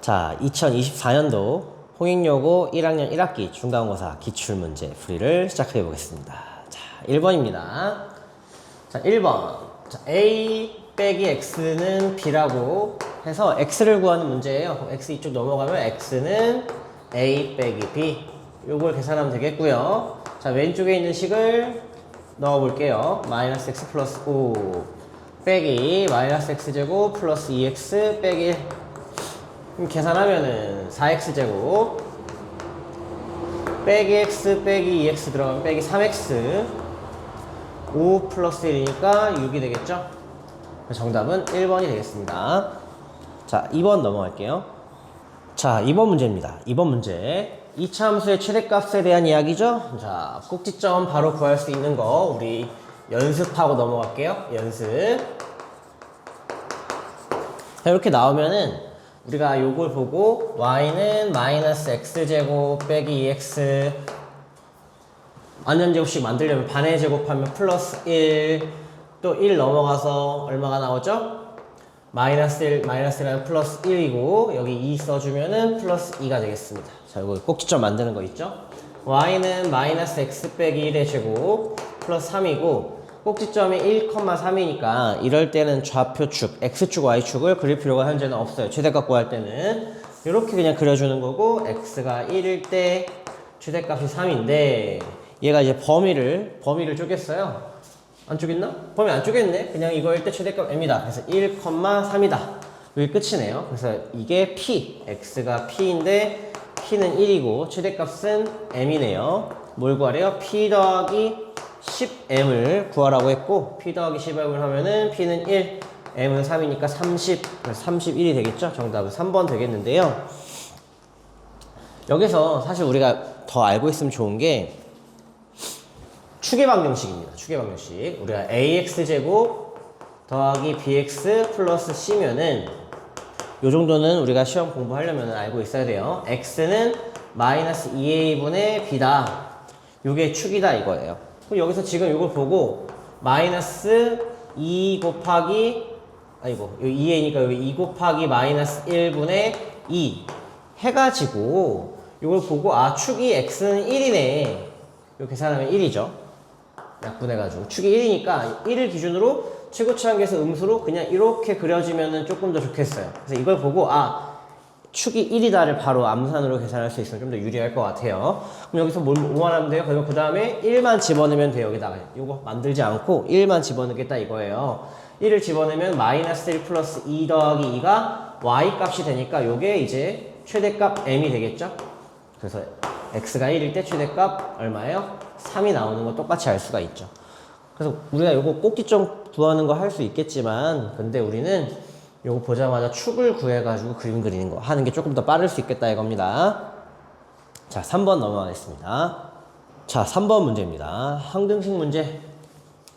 자, 2024년도 홍익여고 1학년 1학기 중간고사 기출문제 풀이를 시작해 보겠습니다. 자, 1번입니다. 자, 1번. 자, A 빼기 X는 B라고 해서 X를 구하는 문제예요. X 이쪽 넘어가면 X는 A 빼기 B. 요걸 계산하면 되겠고요. 자, 왼쪽에 있는 식을 넣어 볼게요. 마이너스 X 플러스 5 빼기 마이너스 X제곱 플러스 2X 빼기 1. 계산하면은 4x제곱 빼기 x 빼기 2x 들어가면 빼기 3x 5 플러스 1이니까 6이 되겠죠? 정답은 1번이 되겠습니다. 자, 2번 넘어갈게요. 자, 2번 문제입니다. 2번 문제. 이차 함수의 최대값에 대한 이야기죠? 자, 꼭지점 바로 구할 수 있는 거 우리 연습하고 넘어갈게요. 연습. 자, 이렇게 나오면은 우리가 요걸 보고 y는 마이너스 x제곱 빼기 2x 완전제곱식 만들려면 반의 제곱하면 플러스 1 또 1 넘어가서 얼마가 나오죠? 마이너스 1, 마이너스 1하면 플러스 1이고 여기 2 써주면은 플러스 2가 되겠습니다. 자, 이거 꼭지점 만드는 거 있죠? y는 마이너스 x 빼기 1의 제곱 플러스 3이고 꼭지점이 1,3이니까 이럴 때는 좌표축, x축, y축을 그릴 필요가 현재는 없어요. 최대값 구할 때는 이렇게 그냥 그려주는 거고 x가 1일 때 최대값이 3인데 얘가 이제 범위를 범위를 쪼갰어요. 안 쪼갰나? 범위 안 쪼갰네. 그냥 이거일 때 최대값 m이다. 그래서 1,3이다. 여기 끝이네요. 그래서 이게 p, x가 p인데 p는 1이고 최대값은 m이네요. 뭘 구하래요? p 더하기 10m을 구하라고 했고 p 더하기 10m을 하면은 p는 1, m은 3이니까 30, 31이 되겠죠? 정답은 3번 되겠는데요. 여기서 사실 우리가 더 알고 있으면 좋은 게 추계 방정식입니다. 추계 방정식. 우리가 ax제곱 더하기 bx 플러스 c면은 요 정도는 우리가 시험 공부하려면 알고 있어야 돼요. x는 마이너스 2a분의 b다. 요게 축이다 이거예요. 그럼 여기서 지금 이걸 보고 마이너스 2 곱하기 아이고 여기 2a니까 여기 2 곱하기 마이너스 1분의 2 해가지고 이걸 보고 아 축이 x는 1이네. 이렇게 계산하면 1이죠. 약분해가지고. 축이 1이니까 1을 기준으로 최고치한계에서 음수로 그냥 이렇게 그려지면 조금 더 좋겠어요. 그래서 이걸 보고 아 축이 1이다를 바로 암산으로 계산할 수 있으면 좀 더 유리할 것 같아요. 그럼 여기서 뭘, 뭐만 하면 돼요? 그러면 그 다음에 1만 집어넣으면 돼요. 여기다가. 이거 만들지 않고 1만 집어넣겠다 이거예요. 1을 집어넣으면 마이너스 1 플러스 2 더하기 2가 y 값이 되니까 요게 이제 최대값 m이 되겠죠? 그래서 x가 1일 때 최대값 얼마예요? 3이 나오는 거 똑같이 알 수가 있죠. 그래서 우리가 요거 꼭지점 구하는 거 할 수 있겠지만 근데 우리는 요거 보자마자 축을 구해가지고 그림 그리는 거 하는 게 조금 더 빠를 수 있겠다 이겁니다. 자, 3번 넘어가겠습니다. 자, 3번 문제입니다. 항등식 문제.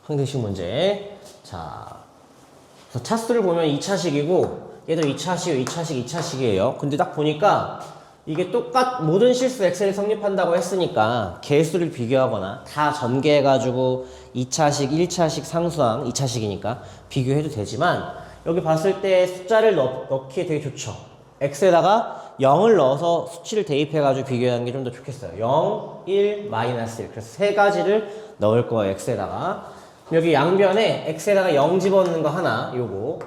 항등식 문제. 자, 차수를 보면 2차식이고 얘도 2차식, 2차식, 2차식이에요. 근데 딱 보니까 이게 똑같 모든 실수 엑셀이 성립한다고 했으니까 개수를 비교하거나 다 전개해가지고 2차식, 1차식 상수항, 2차식이니까 비교해도 되지만 여기 봤을 때 숫자를 넣, 넣기에 되게 좋죠. x에다가 0을 넣어서 수치를 대입해가지고 비교하는 게 좀 더 좋겠어요. 0, 1, 마이너스 1. 그래서 세 가지를 넣을 거예요, x에다가. 여기 양변에 x에다가 0 집어넣는 거 하나, 요거.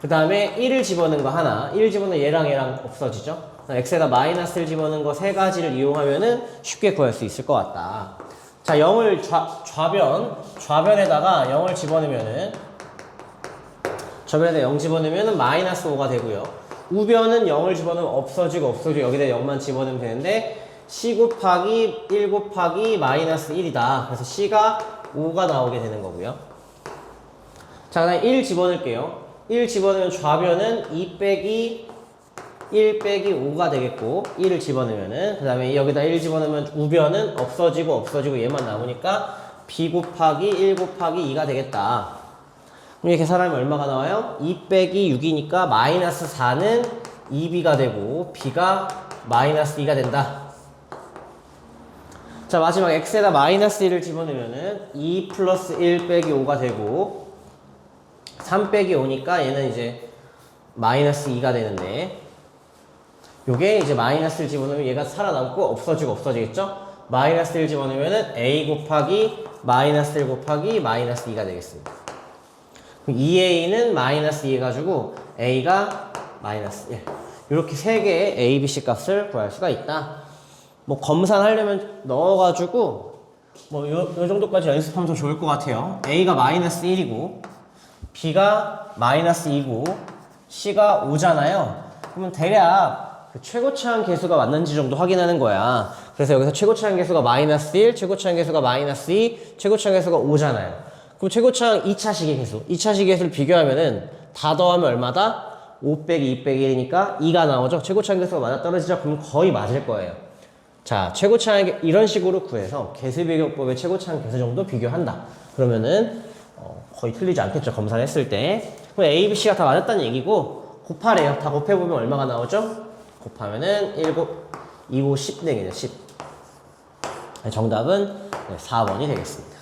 그 다음에 1을 집어넣는 거 하나. 1 집어넣으면 얘랑 얘랑 없어지죠. x에다 마이너스 1 집어넣는 거 세 가지를 이용하면은 쉽게 구할 수 있을 것 같다. 자, 0을 좌, 좌변, 좌변에다가 0을 집어넣으면은 저변에다 0 집어넣으면 마이너스 5가 되고요. 우변은 0을 집어넣으면 없어지고 없어지고 여기다 0만 집어넣으면 되는데 C 곱하기 1 곱하기 마이너스 1이다. 그래서 C가 5가 나오게 되는 거고요. 자, 그다음 1 집어넣을게요. 1 집어넣으면 좌변은 2 빼기 1 빼기 5가 되겠고 1을 집어넣으면은 그 다음에 여기다 1 집어넣으면 우변은 없어지고 없어지고 얘만 남으니까 B 곱하기 1 곱하기 2가 되겠다. 그럼 이렇게 계산하면 얼마가 나와요? 2 빼기 6이니까 마이너스 4는 2b가 되고 b가 마이너스 2가 된다. 자 마지막 x에다 마이너스 1을 집어넣으면은 2 플러스 1 빼기 5가 되고 3 빼기 5니까 얘는 이제 마이너스 2가 되는데 요게 이제 마이너스를 집어넣으면 얘가 살아남고 없어지고 없어지겠죠? 마이너스를 집어넣으면은 a 곱하기 마이너스 1 곱하기 마이너스 2가 되겠습니다. 그럼 2a는 마이너스 2 해가지고 a가 마이너스 1 이렇게 세 개의 a, b, c 값을 구할 수가 있다. 뭐 검산하려면 넣어가지고 뭐 요, 요 정도까지 연습하면 더 좋을 것 같아요. a가 마이너스 1이고 b가 마이너스 2고 c가 5잖아요. 그러면 대략 그 최고차항 계수가 맞는지 정도 확인하는 거야. 그래서 여기서 최고차항 계수가 마이너스 1, 최고차항 계수가 마이너스 2, 최고차항 계수가 5잖아요. 그럼 최고차항 2차식의 계수, 2차식의 계수를 비교하면은 다 더하면 얼마다? 5 빼기 2 빼기 1이니까 2가 나오죠. 최고차항 계수가 맞아 떨어지죠. 그럼 거의 맞을 거예요. 자, 최고차항 이런 식으로 구해서 계수 비교법의 최고차항 계수 정도 비교한다. 그러면은 어, 거의 틀리지 않겠죠. 검사를 했을 때. 그럼 A, B, C가 다 맞았다는 얘기고 곱하래요. 다 곱해보면 얼마가 나오죠? 곱하면은 1 곱, 2 곱 10 되겠네요. 10. 네, 정답은 네, 4번이 되겠습니다.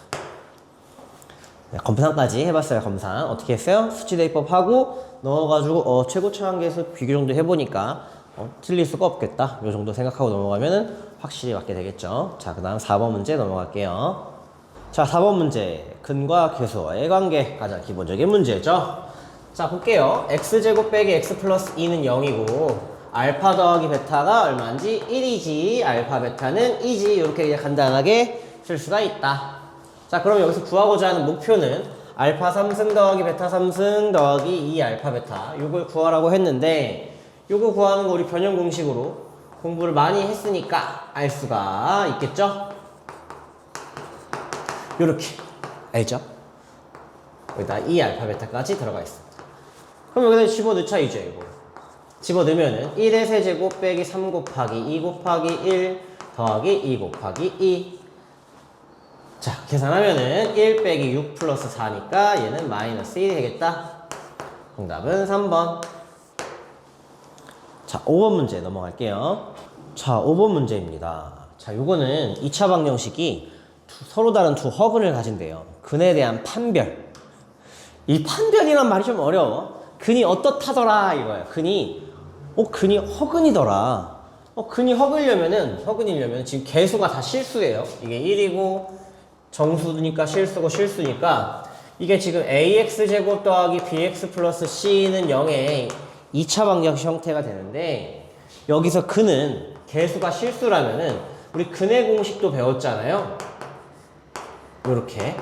네, 검상까지 해봤어요. 검상 어떻게 했어요? 수치 대입법 하고 넣어가지고 어, 최고 계수 비교 정도 해보니까 어, 틀릴 수가 없겠다. 요 정도 생각하고 넘어가면은 확실히 맞게 되겠죠. 자, 그 다음 4번 문제 넘어갈게요. 자, 4번 문제. 근과 계수와의 관계. 가장 기본적인 문제죠. 자, 볼게요. x제곱 빼기 x 플러스 2는 0이고, 알파 더하기 베타가 얼마인지 1이지, 알파 베타는 2지, 이렇게 간단하게 쓸 수가 있다. 자, 그럼 여기서 구하고자 하는 목표는 알파 3승 더하기 베타 3승 더하기 2 알파 베타. 요걸 구하라고 했는데, 요거 구하는 거 우리 변형 공식으로 공부를 많이 했으니까 알 수가 있겠죠? 요렇게. 알죠? 여기다 2 알파 베타까지 들어가 있습니다. 그럼 여기다 집어넣자 이제 이거. 집어넣으면은 1의 세제곱 빼기 3 곱하기 2 곱하기 1 더하기 2 곱하기 2. 자, 계산하면은 1 빼기 6 플러스 4니까 얘는 마이너스 1이 되겠다. 정답은 3번. 자, 5번 문제 넘어갈게요. 자, 5번 문제입니다. 자, 요거는 2차 방정식이 두- 서로 다른 두 허근을 가진대요. 근에 대한 판별. 이 판별이란 말이 좀 어려워. 근이 어떻다더라 이거야. 근이 어 근이 허근이더라. 어 근이 허근이려면은 허근이려면 지금 개수가 다 실수예요. 이게 1이고 정수니까 실수고 실수니까 이게 지금 ax 제곱 더하기 bx 플러스 c는 0의 2차 방정식 형태가 되는데 여기서 근은 개수가 실수라면은 우리 근의 공식도 배웠잖아요. 요렇게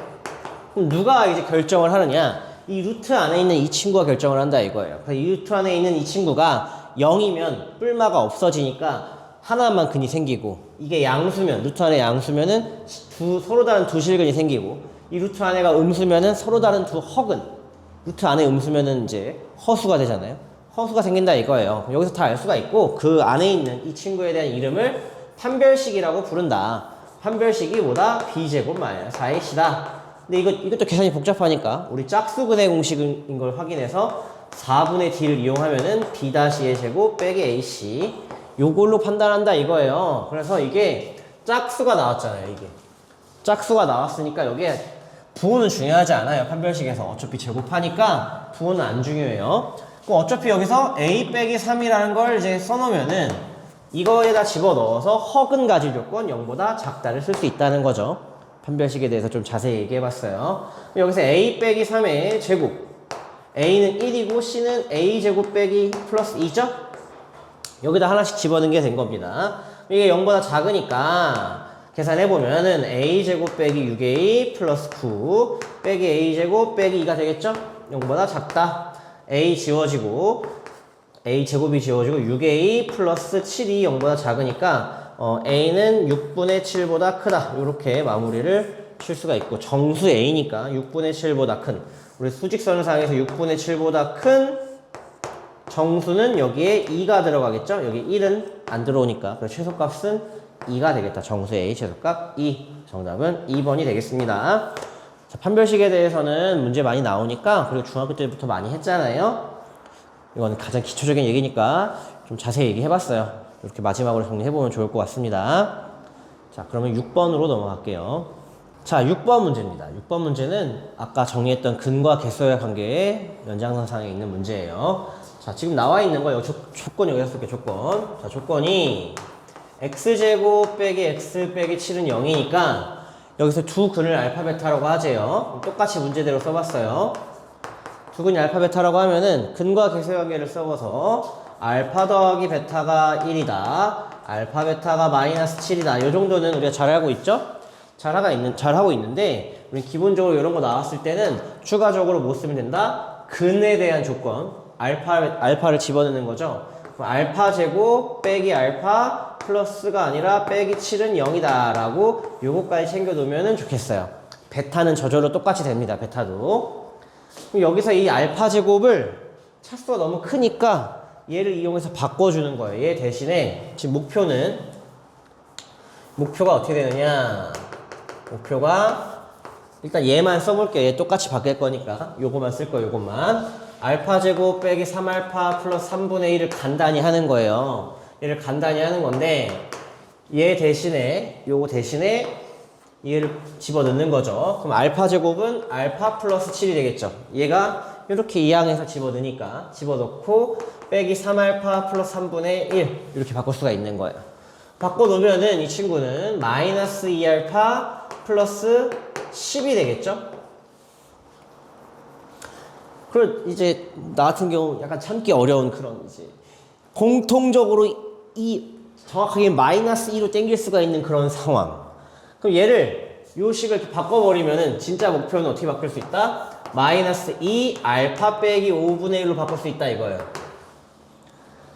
그럼 누가 이제 결정을 하느냐? 이 루트 안에 있는 이 친구가 결정을 한다 이거예요. 그래서 이 루트 안에 있는 이 친구가 0이면 뿔마가 없어지니까 하나만 근이 생기고 이게 양수면 루트 안에 양수면은 두 서로 다른 두 실근이 생기고 이 루트 안에가 음수면은 서로 다른 두 허근 루트 안에 음수면은 이제 허수가 되잖아요. 허수가 생긴다 이거예요. 여기서 다 알 수가 있고 그 안에 있는 이 친구에 대한 이름을 판별식이라고 부른다. 판별식이 뭐다? b제곱 마이너스 4의 c다. 근데 이거, 이것도 계산이 복잡하니까 우리 짝수근의 공식인 걸 확인해서 4분의 d를 이용하면은 b-의 제곱 빼기 ac 요걸로 판단한다 이거예요. 그래서 이게 짝수가 나왔잖아요, 이게. 짝수가 나왔으니까 여기에 부호는 중요하지 않아요. 판별식에서 어차피 제곱하니까 부호는 안 중요해요. 그럼 어차피 여기서 a 빼기 3이라는 걸 이제 써놓으면은 이거에다 집어넣어서 허근 가질 조건 0보다 작다를 쓸 수 있다는 거죠. 판별식에 대해서 좀 자세히 얘기해봤어요. 여기서 a 빼기 3의 제곱 a는 1이고 c는 a 제곱 빼기 플러스 2죠? 여기다 하나씩 집어넣는 게된 겁니다. 이게 0보다 작으니까 계산해보면은 a제곱 빼기 6a 플러스 9 빼기 a제곱 빼기 2가 되겠죠? 0보다 작다. a 지워지고 a 제곱이 지워지고 6a 플러스 7이 0보다 작으니까 어, a는 6분의 7보다 크다. 이렇게 마무리를 칠 수가 있고 정수 a니까 6분의 7보다 큰 우리 수직선상에서 6분의 7보다 큰 정수는 여기에 2가 들어가겠죠? 여기 1은 안 들어오니까 그래서 최소값은 2가 되겠다. 정수 A 최소값 2. 정답은 2번이 되겠습니다. 자, 판별식에 대해서는 문제 많이 나오니까 그리고 중학교 때부터 많이 했잖아요. 이건 가장 기초적인 얘기니까 좀 자세히 얘기해봤어요. 이렇게 마지막으로 정리해보면 좋을 것 같습니다. 자, 그러면 6번으로 넘어갈게요. 자, 6번 문제입니다. 6번 문제는 아까 정리했던 근과 개수의 관계의 연장선상에 있는 문제예요. 자, 지금 나와 있는 거, 여기 조, 조건이 여기다 쓸게, 조건. 자, 조건이 x제곱 빼기 x 빼기 7은 0이니까 여기서 두 근을 알파 베타라고 하재요. 똑같이 문제대로 써봤어요. 두 근이 알파 베타라고 하면은 근과 계수의 관계를 써서 알파 더하기 베타가 1이다. 알파 베타가 마이너스 7이다. 이 정도는 우리가 잘 알고 있죠? 잘 하고 있는 잘 하고 있는데 우리 기본적으로 이런 거 나왔을 때는 추가적으로 뭐 쓰면 된다? 근에 대한 조건 알파 알파를 집어넣는 거죠. 알파 제곱 빼기 알파 플러스가 아니라 빼기 7은 0이다 라고 요거까지 챙겨 놓으면 좋겠어요. 베타는 저절로 똑같이 됩니다. 베타도. 여기서 이 알파 제곱을 차수가 너무 크니까 얘를 이용해서 바꿔주는 거예요. 얘 대신에 지금 목표는 목표가 어떻게 되느냐? 목표가 일단 얘만 써볼게요. 얘 똑같이 바뀔 거니까 요거만 쓸 거예요. 요것만 알파 제곱 빼기 3알파 플러스 3분의 1을 간단히 하는 거예요. 얘를 간단히 하는 건데 얘 대신에 요거 대신에 얘를 집어넣는 거죠. 그럼 알파 제곱은 알파 플러스 7이 되겠죠. 얘가 이렇게 이항해서 집어넣으니까 집어넣고 빼기 3알파 플러스 3분의 1 이렇게 바꿀 수가 있는 거예요. 바꿔놓으면은 이 친구는 마이너스 2알파 플러스 10이 되겠죠. 그리고 이제 나 같은 경우 약간 참기 어려운 그런 이제 공통적으로 이 정확하게 마이너스 2로 땡길 수가 있는 그런 상황. 그럼 얘를 요 식을 이렇게 바꿔버리면은 진짜 목표는 어떻게 바꿀 수 있다? 마이너스 2 알파 빼기 5분의 1로 바꿀 수 있다 이거예요.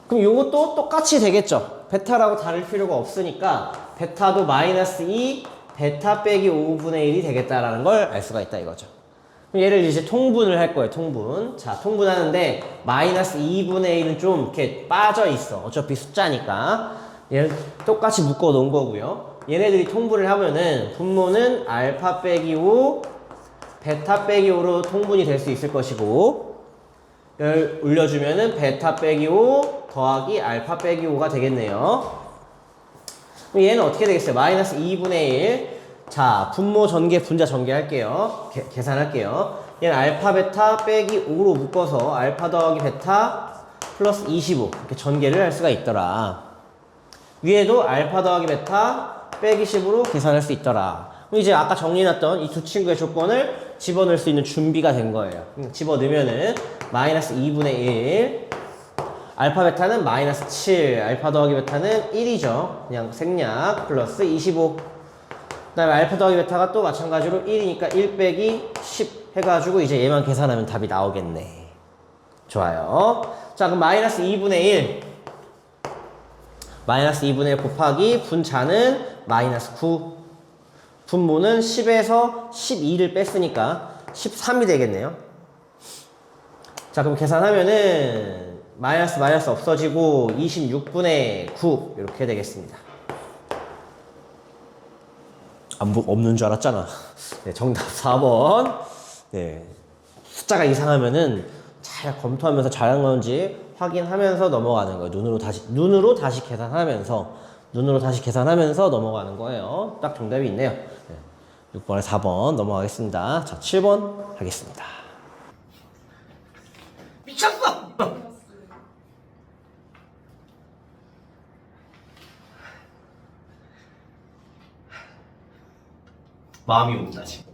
그럼 요것도 똑같이 되겠죠. 베타라고 다를 필요가 없으니까 베타도 마이너스 2 베타 빼기 5분의 1이 되겠다라는 걸 알 수가 있다 이거죠. 얘를 이제 통분을 할 거예요. 통분. 자, 통분하는데 마이너스 2분의 1은 좀 이렇게 빠져 있어. 어차피 숫자니까. 얘를 똑같이 묶어 놓은 거고요. 얘네들이 통분을 하면은 분모는 알파 빼기 5 베타 빼기 5로 통분이 될 수 있을 것이고 를 올려주면은 베타 빼기 5 더하기 알파 빼기 5가 되겠네요. 얘는 어떻게 되겠어요? 마이너스 2분의 1. 자, 분모 전개, 분자 전개 할게요. 개- 계산할게요. 얘는 알파 베타 빼기 5로 묶어서 알파 더하기 베타 플러스 25 이렇게 전개를 할 수가 있더라. 위에도 알파 더하기 베타 빼기 10으로 계산할 수 있더라. 그럼 이제 아까 정리해놨던 이 두 친구의 조건을 집어넣을 수 있는 준비가 된 거예요. 음, 집어넣으면은 마이너스 2분의 1 알파 베타는 마이너스 7 알파 더하기 베타는 1이죠. 그냥 생략 플러스 25그 다음에 알파 더하기 베타가 또 마찬가지로 1이니까 1 빼기 10 해가지고 이제 얘만 계산하면 답이 나오겠네. 좋아요. 자 그럼 마이너스 2분의 1 마이너스 2분의 1 곱하기 분자는 마이너스 9 분모는 10에서 12를 뺐으니까 13이 되겠네요. 자 그럼 계산하면은 마이너스 마이너스 없어지고 26분의 9 이렇게 되겠습니다. 안 보- 없는 줄 알았잖아. 네, 정답 4번. 네. 숫자가 이상하면은 잘 검토하면서 잘한 건지 확인하면서 넘어가는 거예요. 눈으로 다시 눈으로 다시 계산하면서 눈으로 다시 계산하면서 넘어가는 거예요. 딱 정답이 있네요. 네. 6번에 4번 넘어가겠습니다. 자, 7번 하겠습니다. 마음이 온다 지금.